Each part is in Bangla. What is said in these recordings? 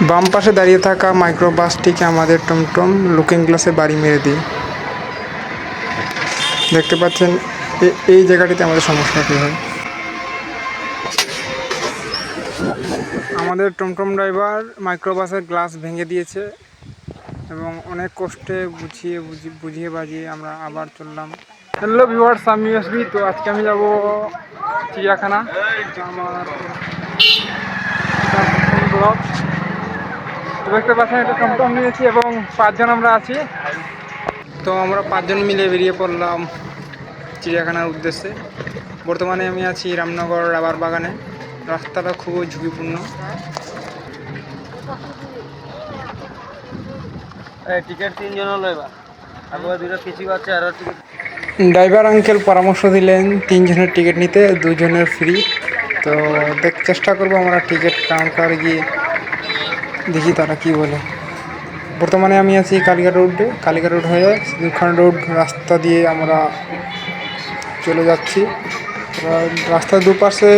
বাম পাশে দাঁড়িয়ে থাকা মাইক্রোবাসটিকে আমাদের টমটম লুকিং গ্লাসে বাড়ি মেরে দিই। দেখতে পাচ্ছেন এই জায়গাটিতে আমাদের সমস্যা সমস্যাটি হয়? আমাদের টমটম ড্রাইভার মাইক্রোবাসের গ্লাস ভেঙে দিয়েছে এবং অনেক কষ্টে বুঝিয়ে বুঝি- বুঝিয়ে বাজিয়ে আমরা আবার চললাম। হ্যালো ভিউয়ার্স আমি এসবি তো আজকে আমি যাব চিড়িয়াখানা। আমার তো দেখতে পাচ্ছেন এটা টমটম নিয়েছি এবং পাঁচজন আমরা আছি। তো আমরা পাঁচজন মিলে বেরিয়ে পড়লাম চিড়িয়াখানার উদ্দেশ্যে। বর্তমানে আমি আছি রামনগর রাবার বাগানে। রাস্তাটা খুবই ঝুঁকিপূর্ণ। টিকেট তিনজন হলো এবার। ড্রাইভার আঙ্কেল পরামর্শ দিলেন তিনজনের টিকিট নিতে দুজনের ফ্রি তো দেখ চেষ্টা করব আমরা টিকিট কাউন্টারে গিয়ে দেখি তারা কি বলে। বর্তমানে আমি আছি কালিঘাট রোডে কালিঘাট রোড হয়ে সিদ্ধুখান রোড রাস্তা দিয়ে আমরা চলে যাচ্ছি। রাস্তার দুপাশে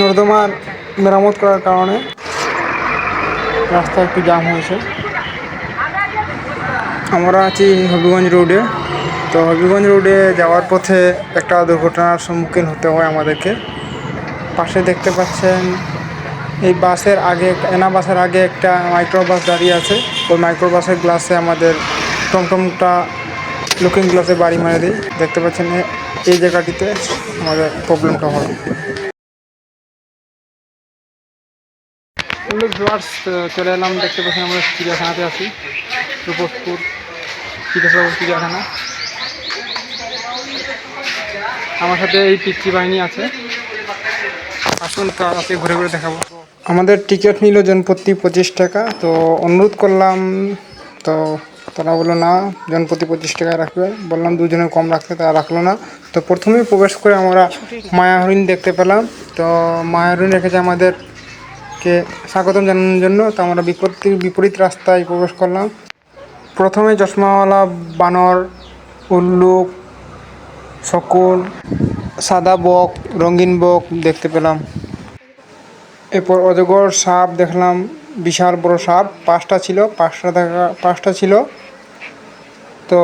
নর্দমার মেরামত করার কারণে রাস্তা একটু জাম হয়েছে। আমরা আছি হবিগঞ্জ রোডে তো হবিগঞ্জ রোডে যাওয়ার পথে একটা দুর্ঘটনার সম্মুখীন হতে হয় আমাদেরকে। পাশে দেখতে পাচ্ছেন এই বাসের আগে, এনা বাসের আগে একটা মাইক্রো বাস দাঁড়িয়ে আছে। ওই মাইক্রো বাসের গ্লাসে আমাদের টমটমটা লুকিং গ্লাসে বাড়ি মেরে দিই। দেখতে পাচ্ছেন এই জায়গাটিতে আমাদের প্রবলেমটা হয় চলে এলাম। দেখতে পাচ্ছেন আমরা চিড়িয়াখানাতে আছি। রূপসপুর চিড়িয়াখানা। আমার সাথে এই পিচ্ছি বাহিনী আছে। আসুন তাড়াতাড়ি ঘুরে ঘুরে দেখাবো। আমাদের টিকিট নিল জনপ্রতি পঁচিশ টাকা, তো অনুরোধ করলাম, তো তারা বলল, না জনপ্রতি পঁচিশ টাকা রাখবে। বললাম, দুজনে কম রাখতে। তারা রাখল না। তো প্রথমেই প্রবেশ করে আমরা মায়া হরিণ দেখতে পেলাম। তো মায়া হরিণ রেখেছে আমাদেরকে স্বাগতম জানানোর জন্য। তো আমরা বিপরীত বিপরীত রাস্তায় প্রবেশ করলাম। প্রথমে চশমাওয়ালা, বানর, উল্লুক, শকুন, সাদা বক, রঙিন বক দেখতে পেলাম। এরপর অজগর সাপ দেখলাম, বিশাল বড় সাপ, পাঁচটা ছিল, পাঁচটা দেখা, পাঁচটা ছিল। তো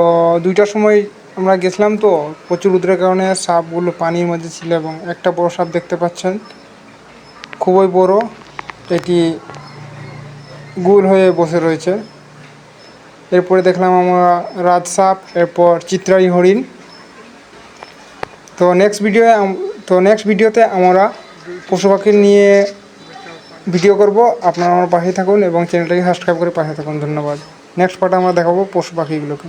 দুইটার সময় আমরা গেছিলাম তো, প্রচুর উদ্রের কারণে সাপগুলো পানির মধ্যে ছিল এবং একটা বড় সাপ দেখতে পাচ্ছেন। খুবই বড়, এটি গোল হয়ে বসে রয়েছে। এরপরে দেখলাম আমরা রাজসাপ এরপর চিত্রাই হরিণ। তো নেক্সট ভিডিও তো নেক্সট ভিডিওতে আমরা পশু পাখি নিয়ে ভিডিও করব, আপনারা আমার পাশে থাকুন এবং চ্যানেলটাকে সাবস্ক্রাইব করে পাশে থাকুন, ধন্যবাদ। নেক্সট পার্টে আমরা দেখাবো পশু পাখিগুলোকে।